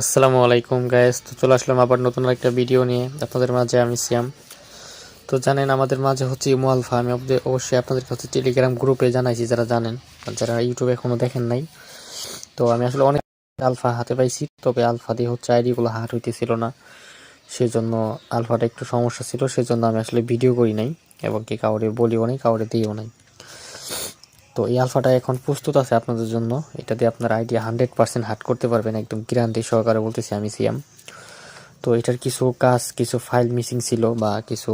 আসসালামু আলাইকুম গায়েস তো চলে আসলাম আবার নতুন একটা ভিডিও নিয়ে। আপনাদের মাঝে আমি সিয়াম। তো জানেন, আমাদের মাঝে হচ্ছে ইমো আলফা। আমি অবশ্যই আপনাদের কাছে টেলিগ্রাম গ্রুপে জানাইছি যারা জানেন যারা ইউটিউবে এখনও দেখেন নাই। তো আমি আসলে অনেক আলফা হাতে পাইছি, তবে আলফা দিয়ে হচ্ছে আইডিগুলো হাট হইতেছিল না। সেজন্য আলফাটা একটু সমস্যা ছিল, সেজন্য আমি আসলে ভিডিও করি নাই। এবং কি কাউরে বলিও নাই, কাউরে দিও নাই। তো এই আলফাটা এখন প্রস্তুত আছে আপনাদের জন্য। এটা দিয়ে আপনার আইডিয়া হান্ড্রেড পার্সেন্ট হাট করতে পারবেন, একদম গ্যারান্টি সহকারে বলতেছি আমি সিয়াম তো এটার কিছু কাজ, কিছু ফাইল মিসিং ছিল বা কিছু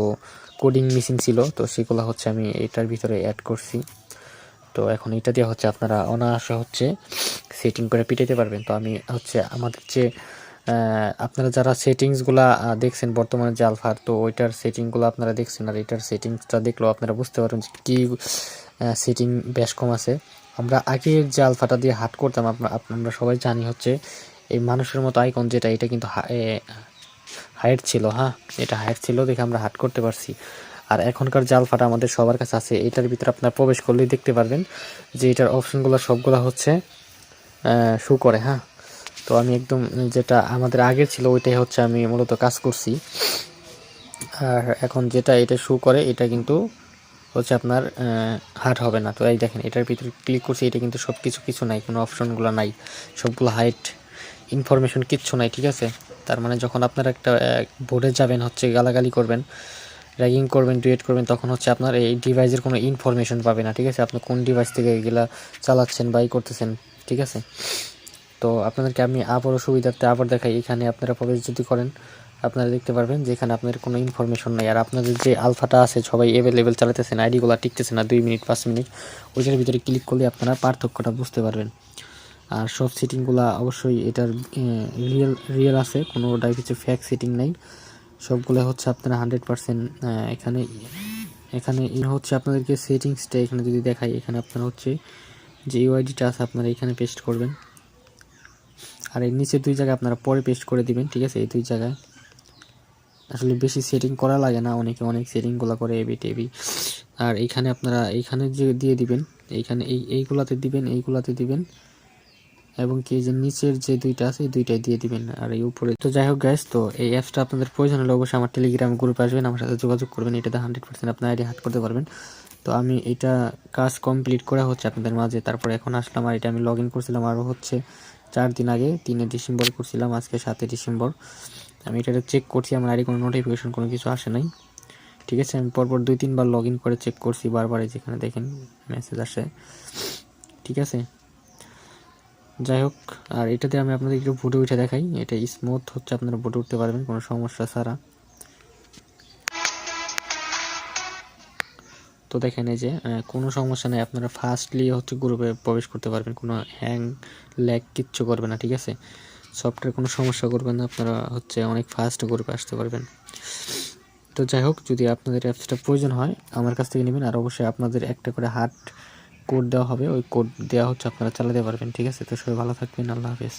কোডিং মিসিং ছিল, তো সেগুলো হচ্ছে আমি এটার ভিতরে অ্যাড করছি। তো এখন এটা দিয়ে হচ্ছে আপনারা অনায়াসে হচ্ছে সেটিং করে পিটাইতে পারবেন। তো আমি হচ্ছে আমাদের যে আপনারা যারা সেটিংসগুলা দেখছেন বর্তমানে যে আলফার, তো ওইটার সেটিংগুলো আপনারা দেখছেন, আর এটার সেটিংসটা দেখলেও আপনারা বুঝতে পারবেন যে কী সেটিং বেশ কম আছে। আমরা আগের যে আলফাটা দিয়ে হাট করতাম আপনার আমরা সবাই জানি হচ্ছে এই মানুষের মতো আইকন যেটা, এটা কিন্তু হাইট ছিল হ্যাঁ? এটা হাইট ছিল দেখে আমরা হাট করতে পারছি। আর এখনকার যে আলফাটা আমাদের সবার কাছে আছে, এটার ভিতরে আপনার প্রবেশ করলেই দেখতে পারবেন যে এটার অপশনগুলো সবগুলো হচ্ছে শু করে হ্যাঁ? তো আমি একদম যেটা আমাদের আগের ছিল, ওইটাই হচ্ছে আমি মূলত কাজ করছি। আর এখন যেটা এটা শু করে, এটা কিন্তু হচ্ছে আপনার হার্ট হবে না। তো এই দেখেন, এটার ভিতরে ক্লিক করছি, এটা কিন্তু সব কিছু কিছু নাই, কোনো অপশনগুলো নাই। সবগুলো হাইট ইনফরমেশন কিচ্ছু নাই, ঠিক আছে? তার মানে যখন আপনার একটা বোর্ডে যাবেন, হচ্ছে গালাগালি করবেন র্যাগিং করবেন ডুয়েট করবেন, তখন হচ্ছে আপনার এই ডিভাইসের কোনো ইনফরমেশন পাবে না, ঠিক আছে? আপনি কোন ডিভাইস থেকে এগুলা চালাচ্ছেন বাই করতেছেন, ঠিক আছে? তো আপনাদেরকে আমি আবারও সুবিধার্থে আবার দেখাই, এখানে আপনারা প্রবেশ যদি করেন আপনারা দেখতে পারবেন যে এখানে আপনাদের কোনো ইনফরমেশন নাই। আর আপনাদের যে আলফাটা আছে, সবাই অ্যাভেলেবেল চালাতেছেন আইডিগুলো টিকতেছে না, দুই মিনিট, পাঁচ মিনিট। ওইটার ভিতরে ক্লিক করলে আপনারা পার্থক্যটা বুঝতে পারবেন। আর সব সেটিংগুলো অবশ্যই এটার রিয়েল রিয়েল আছে কোনোটাই কিছু ফ্যাক সিটিং নেই। সবগুলো হচ্ছে আপনারা হান্ড্রেড পার্সেন্ট এখানে এখানে হচ্ছে আপনাদেরকে সেটিংসটা এখানে যদি দেখাই, এখানে আপনারা হচ্ছে যে ইউআইডিটা আছে, আপনারা এখানে পেস্ট করবেন। আর এর নিচে দুই জায়গায় আপনারা পরে পেস্ট করে দিবেন, ঠিক আছে? এই দুই জায়গায়। আসলে বেশি সেটিং করা লাগে না। অনেকে অনেক সেটিংগুলো করে এবি টেবি আর এইখানে আপনারা এইখানে যে দিয়ে দিবেন, এইখানে এই, এইগুলাতে দিবেন এইগুলাতে দিবেন। এবং কি যে নিচের যে দুইটা আছে, এই দুইটাই দিয়ে দিবেন। আর এই উপরে তো যাই হোক গ্যাস তো এই অ্যাপসটা আপনাদের প্রয়োজন হলে অবশ্যই আমার টেলিগ্রাম গ্রুপে আসবেন, আমার সাথে যোগাযোগ করবেন। এটাতে হান্ড্রেড পার্সেন্ট আপনার আইডি হাত করতে পারবেন। তো আমি এটা কাজ কমপ্লিট করা হচ্ছে আপনাদের মাঝে। তারপরে এখন আসলাম আর এটা আমি লগ ইন করছিলাম আরও হচ্ছে চার দিন আগে, তিনে ডিসেম্বর করছিলাম, আজকে সাতই ডিসেম্বর। আমি এটা চেক করছি, আমার আইডি কোনো নোটিফিকেশন কোনো কিছু আসে নাই। ঠিক আছে, আমি পরপর দুই, তিনবার লগ ইন করে চেক করছি, বারবার যেখানে দেখেন মেসেজ আসে। ঠিক আছে? যাই হোক, আর এটাতে আমি আপনাদের একটু ফুটে উঠে দেখাই। এটা স্মুথ হচ্ছে, আপনারা ফুটে উঠতে পারবেন, কোনো সমস্যা ছাড়া। তো দেখেন এই যে কোনো সমস্যা নেই, আপনারা ফাস্টলি হচ্ছে গ্রুপে প্রবেশ করতে পারবেন, কোনো হ্যাং ল্যাগ কিচ্ছু করবে না, ঠিক আছে? সফটওয়্যার কোনো সমস্যা করবেন না, আপনারা হচ্ছে অনেক ফাস্ট গ্রুপে আসতে পারবেন। তো যাই হোক, যদি আপনাদের অ্যাপসটা প্রয়োজন হয়, আমার কাছ থেকে নেবেন, আর অবশ্যই আপনাদের একটা করে হার্ট কোড দেওয়া হবে, ওই কোড দেওয়া হচ্ছে আপনারা চালাতে পারবেন, ঠিক আছে? তো সবাই ভালো থাকবেন, আল্লাহ হাফেজ।